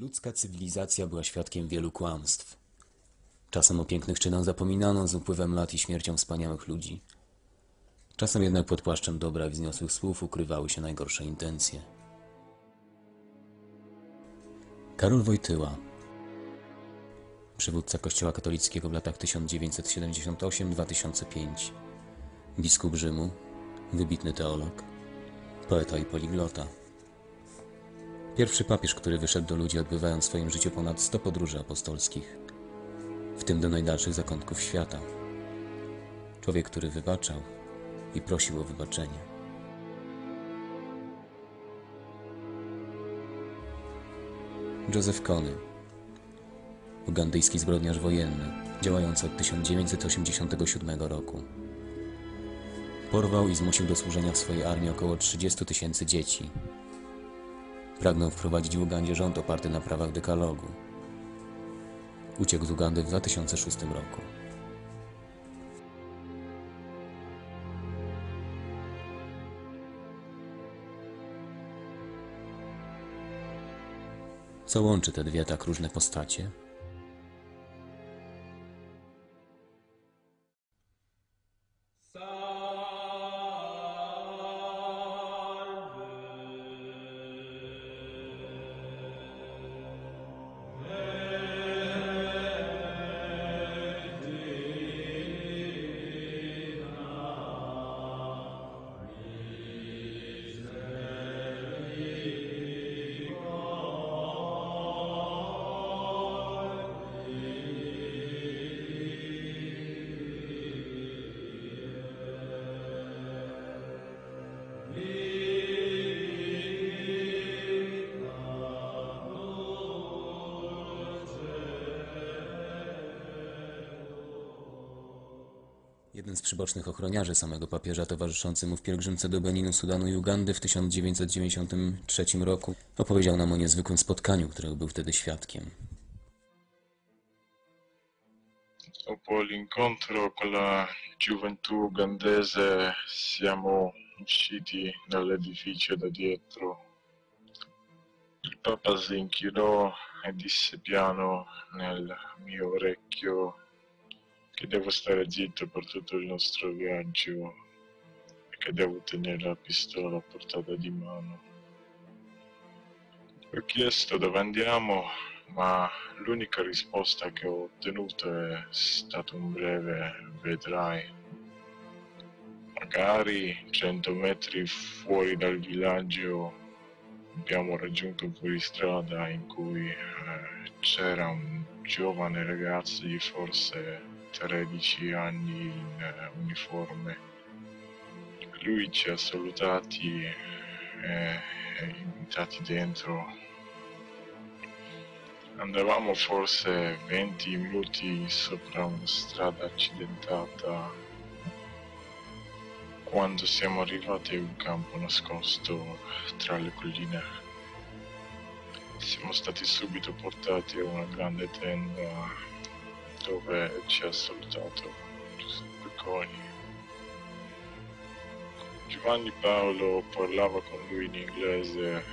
Ludzka cywilizacja była świadkiem wielu kłamstw. Czasem o pięknych czynach zapominano z upływem lat i śmiercią wspaniałych ludzi. Czasem jednak pod płaszczem dobra i wzniosłych słów ukrywały się najgorsze intencje. Karol Wojtyła Przywódca Kościoła katolickiego w latach 1978-2005 Biskup Rzymu Wybitny teolog Poeta i poliglota Pierwszy papież, który wyszedł do ludzi, odbywając w swoim życiu ponad 100 podróży apostolskich, w tym do najdalszych zakątków świata. Człowiek, który wybaczał i prosił o wybaczenie. Joseph Kony, ugandyjski zbrodniarz wojenny, działający od 1987 roku. Porwał i zmusił do służenia w swojej armii około 30 tysięcy dzieci, Pragnął wprowadzić w Ugandzie rząd oparty na prawach dekalogu. Uciekł z Ugandy w 2006 roku. Co łączy te dwie tak różne postacie? Amen. Jeden z przybocznych ochroniarzy samego papieża towarzyszący mu w pielgrzymce do Beninu, Sudanu i Ugandy w 1993 roku opowiedział nam o niezwykłym spotkaniu, którego był wtedy świadkiem. Dopo l'incontro con la gioventù ugandese siamo usciti dall'edificio da dietro. Il Papa si inchinò e disse piano nel mio orecchio che devo stare zitto per tutto il nostro viaggio e che devo tenere la pistola a portata di mano. Ho chiesto dove andiamo, ma l'unica risposta che ho ottenuto è stato un breve vedrai. Magari 100 metri fuori dal villaggio abbiamo raggiunto un fuoristrada in cui eh, c'era un giovane ragazzo di forse 13 anni in eh, uniforme. Lui ci ha salutati e e invitati dentro. Andavamo forse 20 minuti sopra una strada accidentata quando siamo arrivati a un campo nascosto tra le colline. Siamo stati subito portati a una grande tenda dove ci ha salutato Giuseppe. Giovanni Paolo parlava con lui in inglese.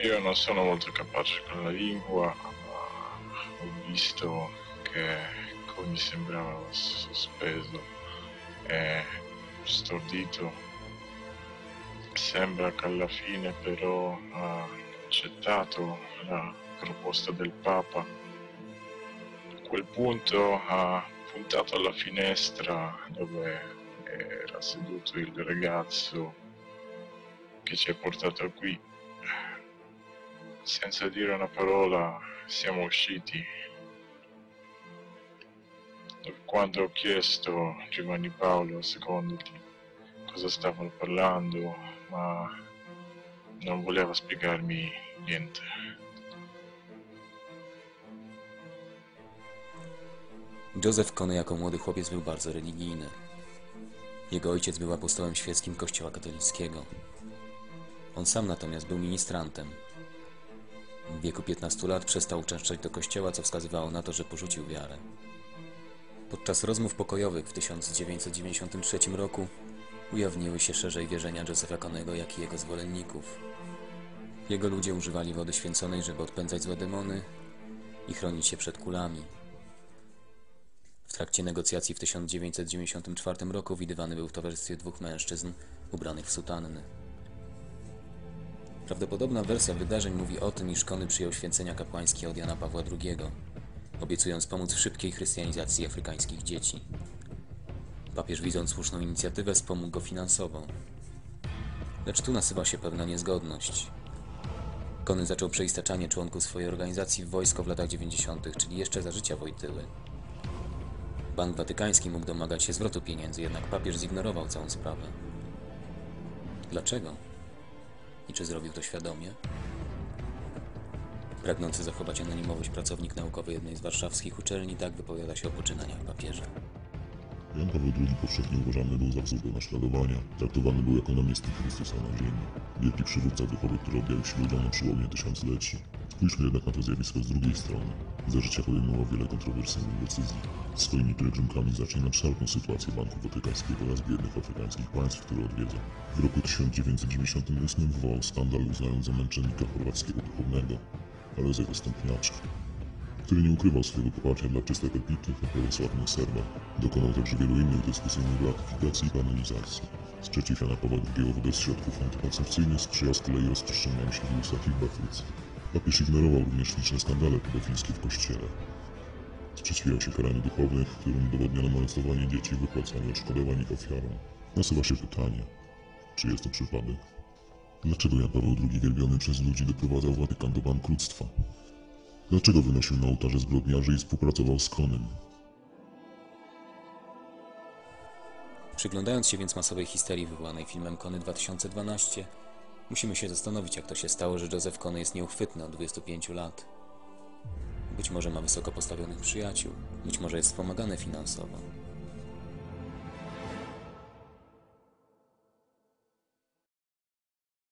Io non sono molto capace con la lingua, ma ho visto che Coni sembrava sospeso e stordito. Sembra che alla fine però ha accettato la proposta del Papa quel punto ha puntato alla finestra dove era seduto il ragazzo che ci ha portato qui. Senza dire una parola siamo usciti. Quando ho chiesto Giovanni Paolo secondo di cosa stavano parlando, ma non voleva spiegarmi niente. Józef Kony jako młody chłopiec był bardzo religijny. Jego ojciec był apostołem świeckim Kościoła katolickiego. On sam natomiast był ministrantem. W wieku 15 lat przestał uczęszczać do kościoła, co wskazywało na to, że porzucił wiarę. Podczas rozmów pokojowych w 1993 roku ujawniły się szerzej wierzenia Josepha Konego, jak i jego zwolenników. Jego ludzie używali wody święconej, żeby odpędzać złe demony i chronić się przed kulami. Trakcie negocjacji w 1994 roku widywany był w towarzystwie dwóch mężczyzn ubranych w sutanny. Prawdopodobna wersja wydarzeń mówi o tym, iż Kony przyjął święcenia kapłańskie od Jana Pawła II, obiecując pomóc w szybkiej chrystianizacji afrykańskich dzieci. Papież, widząc słuszną inicjatywę, wspomógł go finansowo. Lecz tu nasywa się pewna niezgodność. Kony zaczął przeistaczanie członków swojej organizacji w wojsko w latach 90., czyli jeszcze za życia Wojtyły. Bank Watykański mógł domagać się zwrotu pieniędzy, jednak papież zignorował całą sprawę. Dlaczego? I czy zrobił to świadomie? Pragnący zachować anonimowość pracownik naukowy jednej z warszawskich uczelni tak wypowiada się o poczynaniach papieża. Jan Paweł II powszechnie uważany był za wzór do naśladowania. Traktowany był jako namiestnik Chrystusa na ziemi. Wielki przywódca duchowy, który objawił się ludziom na przełomie tysiącleci. Spójrzmy jednak na to zjawisko z drugiej strony. Za życia podejmował wiele kontrowersyjnych decyzji. Swoimi pielgrzymkami zacznie na wszelką sytuację Banku Watykańskiego oraz biednych afrykańskich państw, które odwiedza. W roku 1998 wywołał skandal uznając za męczennika chorwackiego duchownego, ale za jego stępniaczka który nie ukrywał swojego poparcia dla czystej epitych na prawosławnych Serbach. Dokonał także wielu innych dyskusyjnych beatyfikacji i kanonizacji. Sprzeciw Jana Pawła II wobec środków antykoncepcyjnych sprzyjał z kolei rozprzestrzenianiu się wirusa HIV w Afryce. Papież ignorował również liczne skandale pedofilskie w kościele. Sprzeciwiał się karaniu duchownych, którym udowodniono molestowanie dzieci i wypłacanie odszkodowań ich ofiarom. Nasuwa się pytanie, czy jest to przypadek? Dlaczego Jan Paweł II wielbiony przez ludzi doprowadzał Watykan do bankructwa? Dlaczego wynosił na ołtarze zbrodniarzy i współpracował z Konem? Przyglądając się więc masowej histerii wywołanej filmem Kony 2012, musimy się zastanowić, jak to się stało, że Joseph Kony jest nieuchwytny od 25 lat. Być może ma wysoko postawionych przyjaciół, być może jest wspomagany finansowo.